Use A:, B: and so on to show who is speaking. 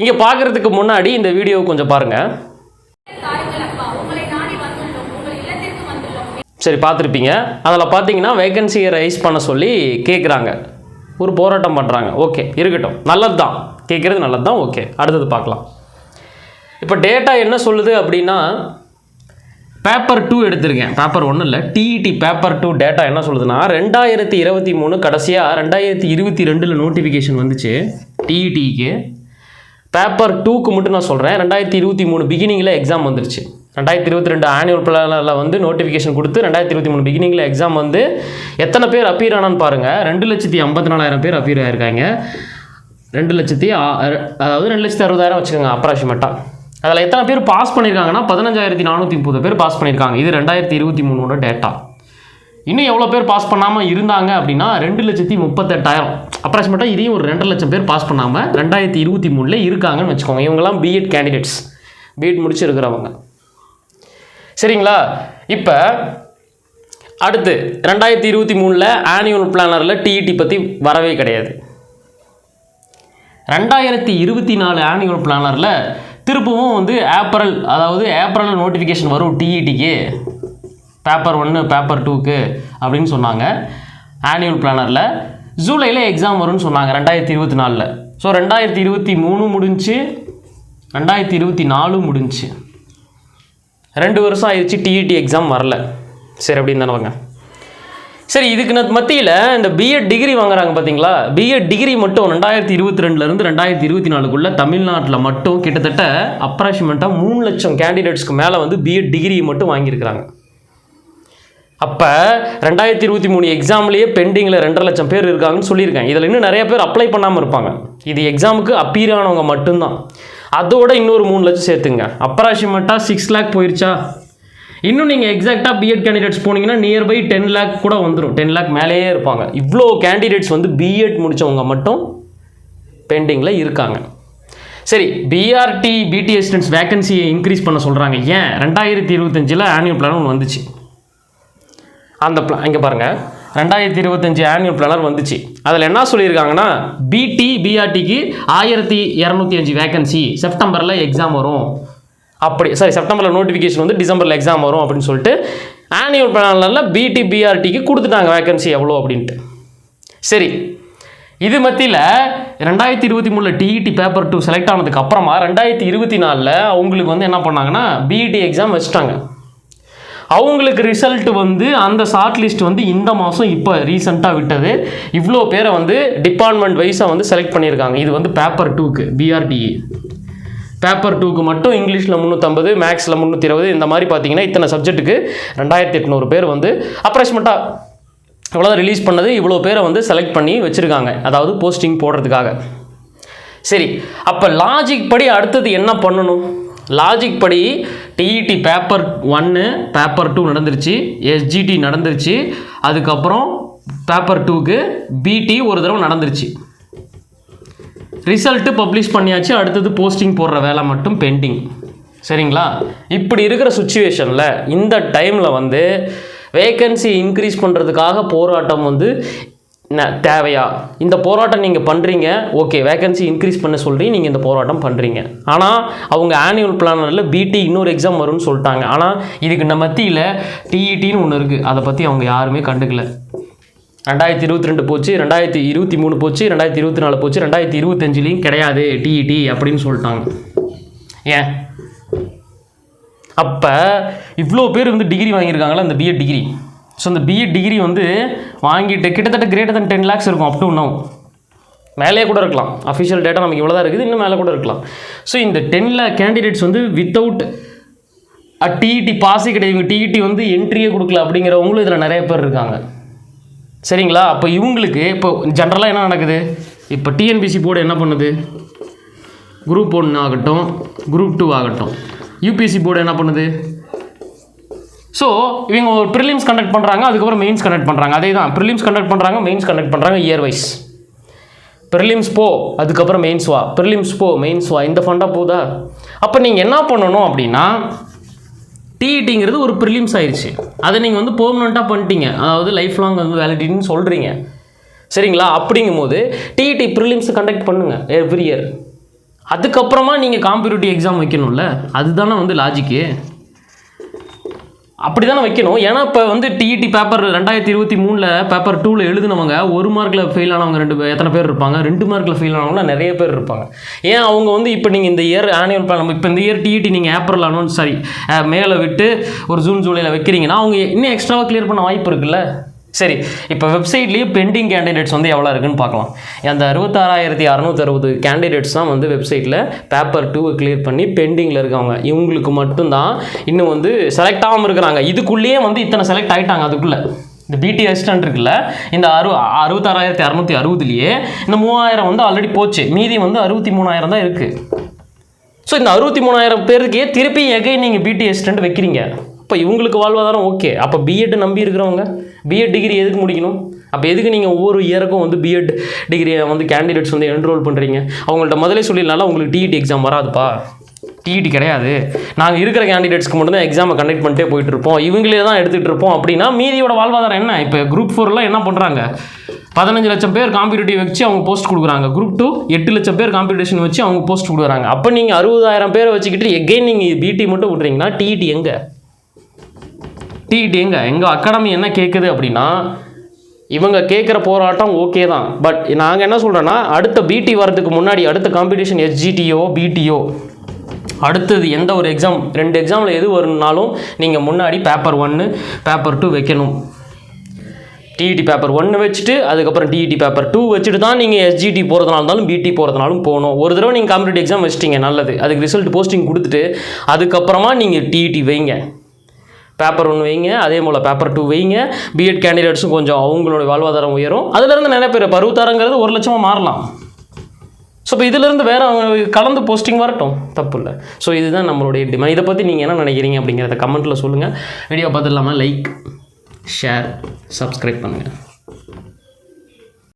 A: இங்கே பார்க்குறதுக்கு முன்னாடி இந்த வீடியோவை கொஞ்சம் பாருங்கள் சரி பார்த்துருப்பீங்க. அதில் பார்த்தீங்கன்னா வேகன்சியை ரைஸ் பண்ண சொல்லி கேட்குறாங்க ஒரு போராட்டம் பண்ணுறாங்க ஓகே இருக்கட்டும். நல்லது தான் கேட்குறது நல்லது தான் ஓகே அடுத்தது பார்க்கலாம். இப்போ டேட்டா என்ன சொல்லுது அப்படின்னா பேப்பர் டூ எடுத்திருக்கேன். பேப்பர் ஒன்றும் இல்லை டிஇடி பேப்பர் டூ டேட்டா என்ன சொல்லுதுன்னா ரெண்டாயிரத்தி இருபத்தி மூணு கடைசியாக ரெண்டாயிரத்தி இருபத்தி ரெண்டில் நோட்டிஃபிகேஷன் வந்துச்சு டிஇடிக்கு பேப்பர் டூக்கு மட்டும் நான் சொல்கிறேன் ரெண்டாயிரத்தி இருபத்தி மூணு பிகினிங்கில் எக்ஸாம் வந்துருச்சு. ரெண்டாயிரத்தி இருபத்தி ரெண்டு ஆனுவல் பிளானில் வந்து நோட்டிஃபிகேஷன் கொடுத்து ரெண்டாயிரத்தி இருபத்தி மூணு பிகினிங்கில் எக்ஸாம் வந்து எத்தனை பேர் அப்பீர் ஆனான்னு பாருங்கள் ரெண்டு லட்சத்தி ஐம்பத்தி நாலாயிரம் பேர் அப்பீர் ஆயிருக்காங்க. ரெண்டு லட்சத்தி அதாவது ரெண்டு லட்சத்தி அறுபதாயிரம் வச்சுக்கோங்க அப்ராக்சிமேட்டாக அதில் எத்தனை பேர் பாஸ் பண்ணியிருக்காங்கன்னா பதினஞ்சாயிரத்தி நானூற்றி முப்பது பேர் பாஸ் பண்ணியிருக்காங்க இது ரெண்டாயிரத்தி இருபத்தி மூணோட டேட்டா இன்னும் எவ்வளோ பேர் பாஸ் பண்ணாமல் இருந்தாங்க அப்படின்னா ரெண்டு லட்சத்தி முப்பத்தெட்டாயிரம். அப்ராக்சிமேட்டாக இதையும் ஒரு ரெண்டு லட்சம் பேர் பாஸ் பண்ணாமல் ரெண்டாயிரத்தி இருபத்தி மூணில் இருக்காங்கன்னு வச்சுக்கோங்க. இவங்கெல்லாம் பிஎட் கேண்டிடேட்ஸ் பிஎட் முடிச்சிருக்கிறவங்க. சரிங்களா? இப்போ அடுத்து ரெண்டாயிரத்தி இருபத்தி மூணில் ஆனுவல் பிளானரில் டிஇடி பற்றி வரவே கிடையாது. ரெண்டாயிரத்தி இருபத்தி நாலு ஆனுவல் பிளானரில் திருப்பவும் வந்து ஏப்ரல் அதாவது ஏப்ரல் நோட்டிஃபிகேஷன் வரும் டிஇடிக்கு பேப்பர் ஒன்று பேப்பர் டூக்கு அப்படின்னு சொன்னாங்க. ஆனுவல் பிளானரில் ஜூலையில் எக்ஸாம் வரும்னு சொன்னாங்க ரெண்டாயிரத்தி இருபத்தி நாலில். ஸோ ரெண்டாயிரத்தி இருபத்தி மூணு முடிஞ்சு ரெண்டாயிரத்தி இருபத்தி நாலு முடிஞ்சு. ரெண்டு வருஷம் ஆயிடுச்சு டிஇடி எக்ஸாம் வரல. சரி அப்படின்னு தானே சரி இதுக்கு நான் மத்தியில் இந்த பிஎட் டிகிரி வாங்குறாங்க பார்த்தீங்களா பிஎட் டிகிரி மட்டும் ரெண்டாயிரத்தி இருபத்தி ரெண்டுலேருந்து ரெண்டாயிரத்தி இருபத்தி நாலுக்குள்ளே தமிழ்நாட்டில் மட்டும் கிட்டத்தட்ட அப்ராக்சிமேட்டாக மூணு லட்சம் கேண்டிடேட்ஸ்க்கு மேலே வந்து பிஎட் டிகிரி மட்டும் வாங்கியிருக்கிறாங்க. அப்போ ரெண்டாயிரத்தி இருபத்தி மூணு எக்ஸாம்லேயே பெண்டிங்கில் ரெண்டரை லட்சம் பேர் இருக்காங்கன்னு சொல்லியிருக்காங்க இதில் இன்னும் நிறைய பேர் அப்ளை பண்ணாமல் இருப்பாங்க. இது எக்ஸாமுக்கு அப்பீர் ஆனவங்க மட்டும்தான். அதோட இன்னொரு மூணு லட்சம் சேர்த்துங்க. அப்ராக்சிமேட்டாக சிக்ஸ் லேக் போயிருச்சா? இன்னும் நீங்கள் எக்ஸாக்டாக பிஎட் கேண்டிடேட்ஸ் போனீங்கன்னா நியர்பை டென் லேக் கூட வந்துடும் டென் லேக் மேலேயே இருப்பாங்க. இவ்வளோ கேண்டிடேட்ஸ் வந்து பிஎட் முடித்தவங்க மட்டும் பெண்டிங்கில் இருக்காங்க. சரி பிஆர்டி பிடி ஸ்டூடெண்ட்ஸ் வேகன்சியை இன்க்ரீஸ் பண்ண சொல்கிறாங்க ஏன்? ரெண்டாயிரத்தி இருபத்தஞ்சில் ஆனுவல் பிளான் ஒன்று வந்துச்சு. அந்த பிளா இங்கே பாருங்கள் ரெண்டாயிரத்தி இருபத்தஞ்சி ஆனுவல் பிளானர் வந்துச்சு. அதில் என்ன சொல்லியிருக்காங்கன்னா பிடி பிஆர்டிக்கு ஆயிரத்தி இரநூத்தி அஞ்சு வேகன்சி செப்டம்பரில் எக்ஸாம் வரும். அப்படி சாரி செப்டம்பரில் நோட்டிஃபிகேஷன் வந்து டிசம்பரில் எக்ஸாம் வரும் அப்படின்னு சொல்லிட்டு ஆனுவல் பிளானில் பிடி பிஆர்டிக்கு கொடுத்துட்டாங்க வேகன்சி எவ்வளோ அப்படின்ட்டு. சரி இது மத்தியில் ரெண்டாயிரத்தி இருபத்தி மூணில் டிஇடி பேப்பர் டூ செலக்ட் ஆனதுக்கு அப்புறமா ரெண்டாயிரத்தி இருபத்தி நாலில் அவங்களுக்கு வந்து என்ன பண்ணாங்கன்னா பிஇடி எக்ஸாம் வச்சுட்டாங்க. அவங்களுக்கு ரிசல்ட் வந்து அந்த ஷார்ட் லிஸ்ட் வந்து இந்த மாதம் இப்போ ரீசெண்டாக விட்டது. இவ்வளோ பேரை வந்து டிபார்ட்மெண்ட் வைஸாக வந்து செலக்ட் பண்ணியிருக்காங்க. இது வந்து பேப்பர் டூக்கு பிஆர்டிஇ பேப்பர் டூக்கு மட்டும் இங்கிலீஷில் முந்நூற்றம்பது மேக்ஸில் முந்நூற்றி இருபது இந்த மாதிரி பார்த்தீங்கன்னா இத்தனை சப்ஜெக்ட்டுக்கு ரெண்டாயிரத்தி எட்நூறு பேர் வந்து அப்ராக்சிமேட்டாக இவ்வளோ ரிலீஸ் பண்ணது இவ்வளோ பேரை வந்து செலக்ட் பண்ணி வச்சுருக்காங்க. அதாவது போஸ்டிங் போடுறதுக்காக. சரி அப்போ லாஜிக் படி அடுத்தது என்ன பண்ணணும்? லாஜிக் படி டிஇடி பேப்பர் ஒன்று பேப்பர் டூ நடந்துருச்சு. எஸ்ஜிடி நடந்துருச்சு. அதுக்கப்புறம் பேப்பர் டூக்கு பிடி ஒரு தடவை நடந்துருச்சு. ரிசல்ட்டு பப்ளிஷ் பண்ணியாச்சு. அடுத்தது போஸ்டிங் போடுற வேலை மட்டும் பெண்டிங் சரிங்களா? இப்படி இருக்கிற சுச்சுவேஷனில் இந்த டைமில் வந்து வேகன்சி இன்க்ரீஸ் பண்ணுறதுக்காக போராட்டம் வந்து தேவையா? இந்த போராட்டம் நீங்கள் பண்ணுறீங்க ஓகே வேகன்சி இன்க்ரீஸ் பண்ண சொல்கிறீங்க நீங்கள் இந்த போராட்டம் பண்ணுறீங்க ஆனால் அவங்க ஆனுவல் பிளானரில் பிடி இன்னொரு எக்ஸாம் வரும்னு சொல்லிட்டாங்க. ஆனால் இதுக்கு நம்ம மத்தியில் டிஇடின்னு ஒன்று இருக்குது அதை பற்றி அவங்க யாருமே கண்டுக்கல. ரெண்டாயிரத்தி இருபத்தி ரெண்டு போச்சு ரெண்டாயிரத்தி இருபத்தி மூணு போச்சு ரெண்டாயிரத்தி இருபத்தி நாலு போச்சு ரெண்டாயிரத்தி இருபத்தஞ்சிலையும் கிடையாது டிஇடி அப்படின்னு சொல்லிட்டாங்க. ஏன்? அப்போ இவ்வளோ பேர் வந்து டிகிரி வாங்கியிருக்காங்களா அந்த பிஎட் டிகிரி ஸோ இந்த பிஏ டிகிரி வந்து வாங்கிட்டு கிட்டத்தட்ட கிரேட்டர் தன் டென் லேக்ஸ் இருக்கும் அப் டு நோ மேலே கூட இருக்கலாம். அஃபிஷியல் டேட்டா நமக்கு இவ்வளோ தான் இருக்குது இன்னும் மேலே கூட இருக்கலாம். ஸோ இந்த டென் லேக் கேண்டிடேட்ஸ் வந்து வித்தவுட் டிஇடி பாஸே கிடையாது. இவங்க டிஇடி வந்து என்ட்ரியே கொடுக்கல அப்படிங்கிறவங்களும் இதில் நிறைய பேர் இருக்காங்க. சரிங்களா? அப்போ இவங்களுக்கு இப்போ ஜென்ரலாக என்ன நடக்குது? இப்போ டிஎன்பிசி போர்டு என்ன பண்ணுது? குரூப் ஒன் ஆகட்டும் குரூப் டூ ஆகட்டும். யூபிஎஸ்சி போர்டு என்ன பண்ணுது? ஸோ இவங்க ஒரு ப்ரிலிம்ஸ் கண்டக்ட் பண்ணுறாங்க அதுக்கப்புறம் மெயின்ஸ் கண்டக்ட் பண்ணுறாங்க அதே தான் ப்ரிலிம்ஸ் கண்டக்ட் பண்ணுறாங்க மெயின்ஸ் கண்டக்ட் பண்ணுறாங்க இயர் வைஸ் ப்ரிலிம்ஸ் போ அதுக்கப்புறம் மெயின்ஸ் வா. ப்ரிலிம்ஸ் போ மெயின்ஸ் வா. இந்த ஃபண்டாக போதா? அப்போ நீங்கள் என்ன பண்ணணும் அப்படின்னா டிஇடிங்கிறது ஒரு ப்ரிலிம்ஸ் ஆயிடுச்சு அதை நீங்கள் வந்து பெர்மனெண்ட்டாக பண்ணிட்டீங்க. அதாவது லைஃப் லாங் வந்து வேலிடிட்டின்னு சொல்கிறீங்க சரிங்களா? அப்படிங்கும்போது டிஇடி ப்ரிலிம்ஸ் கண்டக்ட் பண்ணுங்கள் எவ்ரி இயர் அதுக்கப்புறமா நீங்கள் காம்படிட்டிவ் எக்ஸாம் வைக்கணும்ல? அதுதானே வந்து லாஜிக்கு அப்படி தானே வைக்கணும். ஏன்னா இப்போ வந்து டிஇடி பேப்பர் ரெண்டாயிரத்தி இருபத்தி மூணில் பேப்பர் டூவில் எழுதினவங்க ஒரு மார்க்கில் ஃபெயில் ஆனவங்க ரெண்டு எத்தனை பேர் இருப்பாங்க? ரெண்டு மார்க்கில் ஃபெயில் ஆனவங்களாம் நிறைய பேர் இருப்பாங்க. ஏன் அவங்க வந்து இப்போ நீங்கள் இந்த இயர் ஆனுவல் பிளான் இப்போ இந்த இயர் டிஇடி நீங்கள் ஏப்ரல் அனௌன்ஸ் சாரி மேலே விட்டு ஒரு ஜூன் ஜூலையில் வைக்கிறீங்கன்னா அவங்க இன்னும் எக்ஸ்ட்ராவாக கிளியர் பண்ண வாய்ப்பு இருக்குல்ல? சரி இப்போ வெப்சைட்லேயே பெண்டிங் கேண்டிடேட்ஸ் வந்து எவ்வளோ இருக்குன்னு பார்க்கலாம். அந்த அறுபத்தாறாயிரத்தி அறநூத்தி அறுபது கேண்டிடேட்ஸ் தான் வந்து வெப்சைட்டில் பேப்பர் டூவை கிளியர் பண்ணி பெண்டிங்கில் இருக்கவங்க. இவங்களுக்கு மட்டும்தான் இன்னும் வந்து செலக்ட் ஆகாமல் இருக்கிறாங்க. இதுக்குள்ளேயே வந்து இத்தனை செலக்ட் ஆகிட்டாங்க அதுக்குள்ளே. இந்த பிடி அசிஸ்டன்ட் இருக்குல்ல இந்த அறு அறுபத்தாறாயிரத்தி அறநூற்றி அறுபதுலேயே இந்த மூவாயிரம் வந்து ஆல்ரெடி போச்சு. மீதி வந்து அறுபத்தி மூணாயிரம் தான் இருக்குது ஸோ இந்த அறுபத்தி மூணாயிரம் பேருக்கே திருப்பி எகை நீங்கள் பிடி அசிஸ்டன்ட் வைக்கிறீங்க. இப்போ இவங்களுக்கு வாழ்வாதாரம் ஓகே. அப்போ பிஎட் நம்பி இருக்கிறவங்க பிஎட் டிகிரி எதுக்கு முடிக்கணும்? அப்போ எதுக்கு நீங்கள் ஒவ்வொரு இயருக்கும் வந்து பிஎட் டிகிரியை வந்து கேண்டிடேட்ஸ் வந்து என்ரோல் பண்ணுறீங்க அவங்கள்ட்ட முதலே சொல்லிடலாம் உங்களுக்கு டிஇடி எக்ஸாம் வராதுப்பா. டிஇடி கிடையாது. நாங்கள் இருக்கிற கேண்டிடேட்ஸ்க்கு மட்டும்தான் எக்ஸாமை கண்டக்ட் பண்ணிட்டே போயிட்டு இருப்போம் இவங்களே தான் எடுத்துகிட்டு இருப்போம். அப்படின்னா மீதியோட வாழ்வாதாரம் என்ன? இப்போ குரூப் ஃபோர்லாம் என்ன பண்ணுறாங்க பதினஞ்சு லட்சம் பேர் காம்படிட்டிவ் வச்சு அவங்க போஸ்ட் கொடுக்குறாங்க. குரூப் டூ எட்டு லட்சம் பேர் காம்படிஷன் வச்சு அவங்க போஸ்ட் கொடுக்குறாங்க. அப்போ நீங்கள் அறுபதாயிரம் பேரை வச்சுக்கிட்டு எகெயின் நீங்கள் பிடி மட்டும் விட்றீங்கன்னா டிஇடி எங்கே? டிஇடி எங்க எங்கள் அகாடமி என்ன கேட்குது அப்படின்னா இவங்க கேட்குற போராட்டம் ஓகே தான். பட் நாங்கள் என்ன சொல்கிறோன்னா அடுத்த பிடி வரதுக்கு முன்னாடி அடுத்த காம்படிஷன் எஸ்ஜிடிஓ பிடிஓ அடுத்தது எந்த ஒரு எக்ஸாம் ரெண்டு எக்ஸாமில் எது வரும்னாலும் நீங்கள் முன்னாடி பேப்பர் ஒன்று பேப்பர் டூ வைக்கணும். டிஇடி பேப்பர் ஒன்று வச்சுட்டு அதுக்கப்புறம் டிஇடி பேப்பர் டூ வச்சுட்டு தான் நீங்கள் எஸ்ஜிடி போகிறதுனால இருந்தாலும் பிடி போகிறதுனாலும் போகணும். ஒரு தடவை நீங்கள் காம்படிட்டிவ் எக்ஸாம் வச்சிட்டீங்க நல்லது. அதுக்கு ரிசல்ட் போஸ்டிங் கொடுத்துட்டு அதுக்கப்புறமா நீங்கள் டிஇடி வைங்க. பேப்பர் ஒன்று வைங்க அதே போல் பேப்பர் டூ வைங்க. பிஎட் கேண்டிடேட்ஸும் கொஞ்சம் அவங்களுடைய வாழ்வாதாரம் உயரும். அதுலேருந்து நிறைய பேர் பருவத்தாரங்கிறது ஒரு லட்சமாக மாறலாம். ஸோ இப்போ இதிலேருந்து வேறு அவங்க கலந்து போஸ்டிங் வரட்டும். தப்பு இல்லை. ஸோ இதுதான் நம்மளுடைய டிமாண்ட் இதை பற்றி நீங்கள் என்ன நினைக்கிறீங்க அப்படிங்கிறத கமெண்ட்டில் சொல்லுங்கள் வீடியோ பார்த்து இல்லாமல் லைக் ஷேர் சப்ஸ்கிரைப் பண்ணுங்கள்